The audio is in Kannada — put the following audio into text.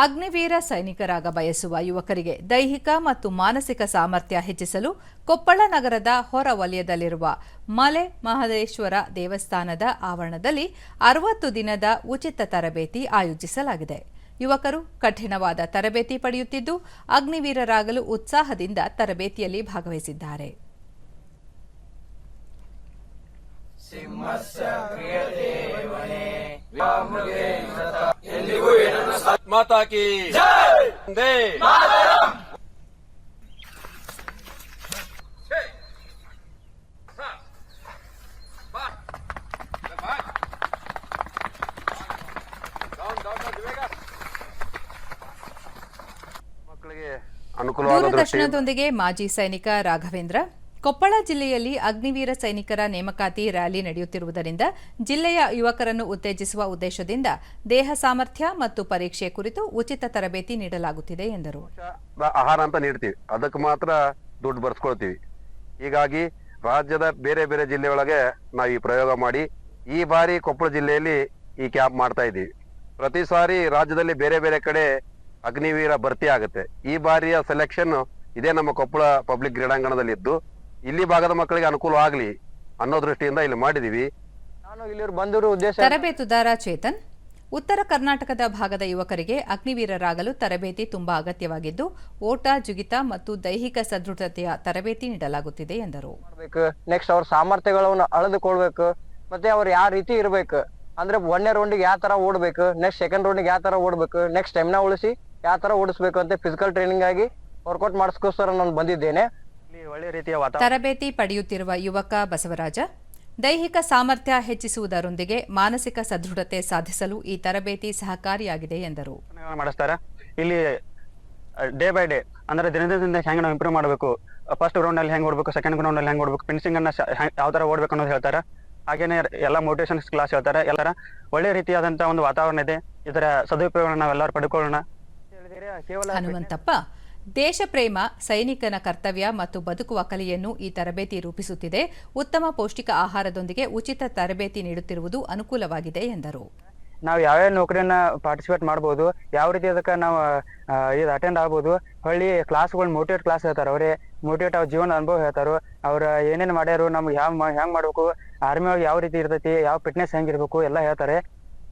ಅಗ್ನಿವೀರ ಸೈನಿಕರಾಗ ಬಯಸುವ ಯುವಕರಿಗೆ ದೈಹಿಕ ಮತ್ತು ಮಾನಸಿಕ ಸಾಮರ್ಥ್ಯ ಹೆಚ್ಚಿಸಲು ಕೊಪ್ಪಳ ನಗರದ ಹೊರ ವಲಯದಲ್ಲಿರುವ ಮಲೆ ಮಹದೇಶ್ವರ ದೇವಸ್ಥಾನದ ಆವರಣದಲ್ಲಿ ಅರವತ್ತು ದಿನದ ಉಚಿತ ತರಬೇತಿ ಆಯೋಜಿಸಲಾಗಿದೆ. ಯುವಕರು ಕಠಿಣವಾದ ತರಬೇತಿ ಪಡೆಯುತ್ತಿದ್ದು, ಅಗ್ನಿವೀರರಾಗಲು ಉತ್ಸಾಹದಿಂದ ತರಬೇತಿಯಲ್ಲಿ ಭಾಗವಹಿಸಿದ್ದಾರೆ. ಮಾತಾ ಕಿ ವಂದೇ ಮಕ್ಕಳಿಗೆ ಅನುಕೂಲವಾದ ದೃಷ್ಟಿ ದೂರದರ್ಶನದೊಂದಿಗೆ ಮಾಜಿ ಸೈನಿಕ ರಾಘವೇಂದ್ರ ಕೊಪ್ಪಳ ಜಿಲ್ಲೆಯಲ್ಲಿ ಅಗ್ನಿವೀರ ಸೈನಿಕರ ನೇಮಕಾತಿ ರ್ಯಾಲಿ ನಡೆಯುತ್ತಿರುವುದರಿಂದ ಜಿಲ್ಲೆಯ ಯುವಕರನ್ನು ಉತ್ತೇಜಿಸುವ ಉದ್ದೇಶದಿಂದ ದೇಹ ಸಾಮರ್ಥ್ಯ ಮತ್ತು ಪರೀಕ್ಷೆ ಕುರಿತು ಉಚಿತ ತರಬೇತಿ ನೀಡಲಾಗುತ್ತಿದೆ ಎಂದರು. ಆಹಾರ ಅಂತ ನೀಡ್ತೀವಿ. ಅದಕ್ಕೆ ಮಾತ್ರ ದುಡ್ಡು ಬರ್ಸ್ಕೊಳ್ತೀವಿ. ಹೀಗಾಗಿ ರಾಜ್ಯದ ಬೇರೆ ಬೇರೆ ಜಿಲ್ಲೆಯೊಳಗೆ ನಾವು ಈ ಪ್ರಯೋಗ ಮಾಡಿ ಈ ಬಾರಿ ಕೊಪ್ಪಳ ಜಿಲ್ಲೆಯಲ್ಲಿ ಈ ಕ್ಯಾಂಪ್ ಮಾಡ್ತಾ ಇದ್ದೀವಿ. ಪ್ರತಿ ಸಾರಿ ರಾಜ್ಯದಲ್ಲಿ ಬೇರೆ ಬೇರೆ ಕಡೆ ಅಗ್ನಿವೀರ ಭರ್ತಿ ಆಗುತ್ತೆ. ಈ ಬಾರಿಯ ಸೆಲೆಕ್ಷನ್ ಇದೇ ನಮ್ಮ ಕೊಪ್ಪಳ ಪಬ್ಲಿಕ್ ಕ್ರೀಡಾಂಗಣದಲ್ಲಿ ಇದ್ದು ಇಲ್ಲಿ ಭಾಗದ ಮಕ್ಕಳಿಗೆ ಅನುಕೂಲ ಆಗಲಿ ಅನ್ನೋ ದೃಷ್ಟಿಯಿಂದ ಇಲ್ಲಿ ಮಾಡಿದೀವಿ. ನಾನು ಇಲ್ಲಿ ಬಂದಿರೋ ಉದ್ದೇಶ ತರಬೇತುದಾರ ಚೇತನ್. ಉತ್ತರ ಕರ್ನಾಟಕದ ಭಾಗದ ಯುವಕರಿಗೆ ಅಗ್ನಿವೀರರಾಗಲು ತರಬೇತಿ ತುಂಬಾ ಅಗತ್ಯವಾಗಿದ್ದು ಓಟ ಜುಗಿತ ಮತ್ತು ದೈಹಿಕ ಸದೃಢತೆಯ ತರಬೇತಿ ನೀಡಲಾಗುತ್ತಿದೆ ಎಂದರು. ಮಾಡ್ಬೇಕು. ನೆಕ್ಸ್ಟ್ ಅವ್ರ ಸಾಮರ್ಥ್ಯಗಳನ್ನ ಅಳೆದುಕೊಳ್ಬೇಕು. ಮತ್ತೆ ಅವ್ರು ಯಾವ ರೀತಿ ಇರಬೇಕು? ಅಂದ್ರೆ ಒಂದನೇ ರೌಂಡಿಗೆ ಯಾವ ತರ ಓಡ್ಬೇಕು? ನೆಕ್ಸ್ಟ್ ಸೆಕೆಂಡ್ ರೌಂಡಿಗೆ ಯಾವ ತರ ಓಡ್ಬೇಕು? ನೆಕ್ಸ್ಟ್ ಸ್ಟೆಮಿನಾ ಉಳಿಸಿ ಯಾವ ತರ ಓಡಿಸ್ಬೇಕು ಅಂತ ಫಿಸಿಕಲ್ ಟ್ರೈನಿಂಗ್ ಆಗಿ ವರ್ಕೌಟ್ ಮಾಡಿಸ್ಕೋಸ್ಕರ ನಾನು ಬಂದಿದ್ದೇನೆ. ತರಬೇತಿ ಪಡೆಯುತ್ತಿರುವ ಯುವಕ ಬಸವರಾಜ ದೈಹಿಕ ಸಾಮರ್ಥ್ಯ ಹೆಚ್ಚಿಸುವುದರೊಂದಿಗೆ ಮಾನಸಿಕ ಸದೃಢತೆ ಸಾಧಿಸಲು ಈ ತರಬೇತಿ ಸಹಕಾರಿಯಾಗಿದೆ ಎಂದರು. ಇಲ್ಲಿ ಡೇ ಬೈ ಡೇ ಅಂದ್ರೆ ದಿನದಿಂದ ಹೆಂಗೆ ನಾವು ಇಂಪ್ರೂವ್ ಮಾಡಬೇಕು? ಫಸ್ಟ್ ಗ್ರೌಂಡ್ ಅಲ್ಲಿ ಹೆಂಗೆ ಓಡಬೇಕು ಸೆಕೆಂಡ್ ಗ್ರೌಂಡ್ ಅಲ್ಲಿ ಹೆಂಗೆ ಓಡಬೇಕು ಫಿನಿಶಿಂಗ್ ಅನ್ನ ಯಾವ ತರ ಓಡಬೇಕು ಅನ್ನೋದು ಹೇಳ್ತಾರೆ. ಹಾಗೇನೆ ಎಲ್ಲ ಮೋಟಿವೇಶನ್ ಕ್ಲಾಸ್ ಹೇಳ್ತಾರೆ. ಎಲ್ಲರ ಒಳ್ಳೆ ರೀತಿಯಾದಂತಹ ಒಂದು ವಾತಾವರಣ ಇದೆ. ಇದರ ಸದುಪಯೋಗ ನಾವೆಲ್ಲರೂ ಪಡ್ಕೊಳ್ಳೋಣ. ಹನುಮಂತಪ್ಪ ದೇಶ ಪ್ರೇಮ ಸೈನಿಕನ ಕರ್ತವ್ಯ ಮತ್ತು ಬದುಕುವ ಕಲೆಯನ್ನು ಈ ತರಬೇತಿ ರೂಪಿಸುತ್ತಿದೆ. ಉತ್ತಮ ಪೌಷ್ಟಿಕ ಆಹಾರದೊಂದಿಗೆ ಉಚಿತ ತರಬೇತಿ ನೀಡುತ್ತಿರುವುದು ಅನುಕೂಲವಾಗಿದೆ, ಎಂದರು. ನಾವು ಯಾವ್ಯಾವ ನೌಕರಿಯನ್ನ ಪಾರ್ಟಿಸಿಪೇಟ್ ಮಾಡಬಹುದು ಯಾವ ರೀತಿ ಅದಕ್ಕೆ ನಾವು ಇದು ಅಟೆಂಡ್ ಆಗ್ಬೋದು, ಹೊಳ್ಳಿ ಕ್ಲಾಸ್ಗಳು ಮೋಟಿವೇಟ್ ಕ್ಲಾಸ್ ಹೇಳ್ತಾರೆ. ಅವರೇ ಮೋಟಿವೇಟ್ ಅವ್ರ ಜೀವನ ಅನುಭವ ಹೇಳ್ತಾರೆ. ಅವ್ರ ಏನೇನು ಮಾಡ್ಯಾರು, ನಮ್ಗೆ ಹೆಂಗ್ ಮಾಡ್ಬೇಕು ಆರ್ಮಿ ಒಳಗೆ ಯಾವ ರೀತಿ ಇರ್ತೈತಿ, ಯಾವ ಫಿಟ್ನೆಸ್ ಹೆಂಗಿರ್ಬೇಕು, ಎಲ್ಲ ಹೇಳ್ತಾರೆ.